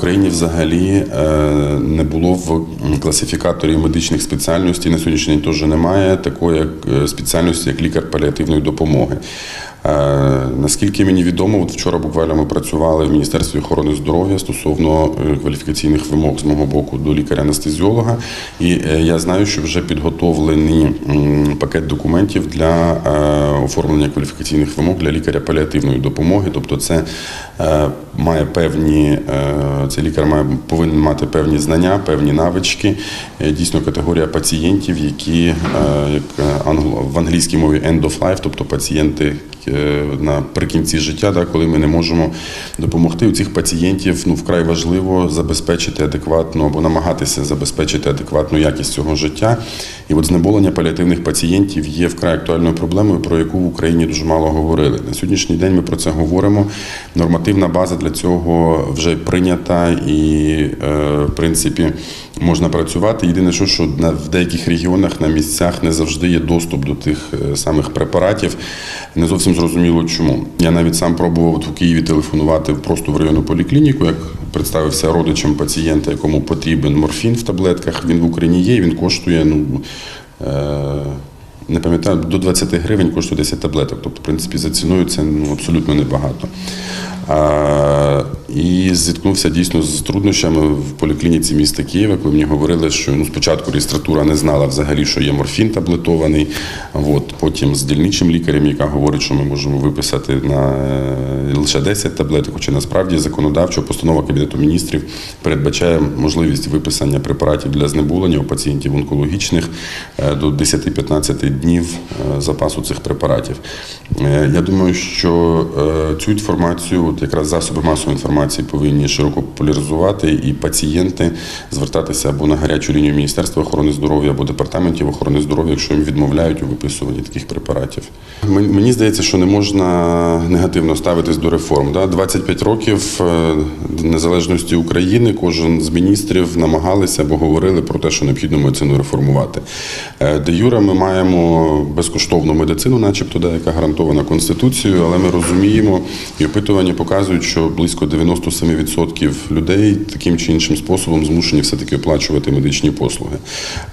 Україні взагалі е, не було в класифікаторі медичних спеціальностей. На сьогоднішній день теж немає такої е, спеціальності, як лікар паліативної допомоги. Е, Наскільки мені відомо, от вчора буквально ми працювали в Міністерстві охорони здоров'я стосовно е, кваліфікаційних вимог з мого боку до лікаря-анестезіолога. І е, я знаю, що вже підготовлений пакет документів для е, оформлення кваліфікаційних вимог для лікаря паліативної допомоги. Тобто, це е, має певні, е, цей лікар має повинен мати певні знання, певні навички. Е, Дійсно, категорія пацієнтів, які е, як в англійській мові end of life, тобто пацієнти наприкінці життя, да, коли ми не можемо допомогти. У цих пацієнтів ну, вкрай важливо забезпечити адекватну або намагатися забезпечити адекватну якість цього життя. І от знеболення паліативних пацієнтів є вкрай актуальною проблемою, про яку в Україні дуже мало говорили. На сьогоднішній день ми про це говоримо. Нормативна база для цього вже прийнята і, е, в принципі, можна працювати. Єдине, що, що в деяких регіонах на місцях не завжди є доступ до тих е, самих препаратів. Не зовсім зрозуміло чому. Я навіть сам пробував у Києві телефонувати просто в районну поліклініку, як представився родичем пацієнта, якому потрібен морфін в таблетках. Він в Україні є, він коштує ну. Е- не пам'ятаю, до 20 гривень коштує 10 таблеток. Тобто, в принципі, за ціною це ну, абсолютно небагато. І зіткнувся дійсно з труднощами в поліклініці міста Києва, коли мені говорили, що ну, спочатку реєстратура не знала взагалі, що є морфін таблетований. От, потім з дільничим лікарем, яка говорить, що ми можемо виписати на е, лише 10 таблеток, хоча насправді законодавчо постанова Кабінету міністрів передбачає можливість виписання препаратів для знеболення у пацієнтів онкологічних е, до 10-15 днів е, запасу цих препаратів. Я думаю, що цю інформацію, от якраз засоби масової інформації повинні широко популяризувати, і пацієнти звертатися або на гарячу лінію Міністерства охорони здоров'я або департаментів охорони здоров'я, якщо їм відмовляють у виписуванні таких препаратів. Мені здається, що не можна негативно ставитись до реформ. 25 років е, незалежності України кожен з міністрів намагалися або говорили про те, що необхідно медицину реформувати. Е, Де юре ми маємо безкоштовну медицину, начебто, яка гарантована Конституцією, але ми розуміємо, і опитування показують, що близько 97% людей таким чи іншим способом змушені все-таки оплачувати медичні послуги.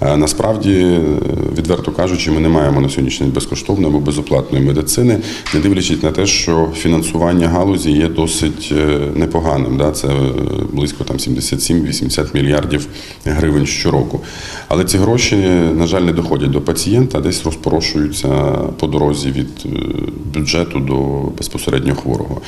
Е, Насправді, е, відверто кажучи, ми не маємо на сьогоднішній день безкоштовної або безоплатної медицини, не дивлячись на те, що фінансування галузі є досить е, непоганим. Це близько 77-80 мільярдів гривень щороку. Але ці гроші, на жаль, не доходять до пацієнта, а десь розпорошуються по дорозі від бюджету до безпосередньо хворого.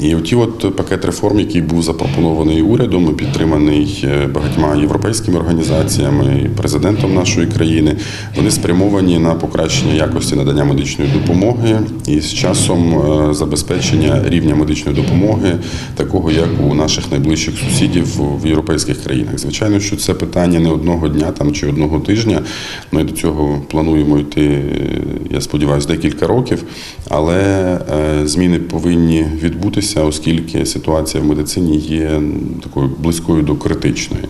І оті от пакет реформ, який був запропонований урядом, і підтриманий е, багатьма європейськими організаціями президентом нашої країни, вони спрямовані на покращення якості надання медичної допомоги і з часом е, забезпечення рівня медичної допомоги, такого як у наших найближчих сусідів в європейських країнах. Звичайно, що це питання не одного дня там чи одного тижня. Ми до цього плануємо йти, е, я сподіваюся, декілька років, але зміни повинні відбутися, оскільки ситуація в медицині є такою близькою до критичної.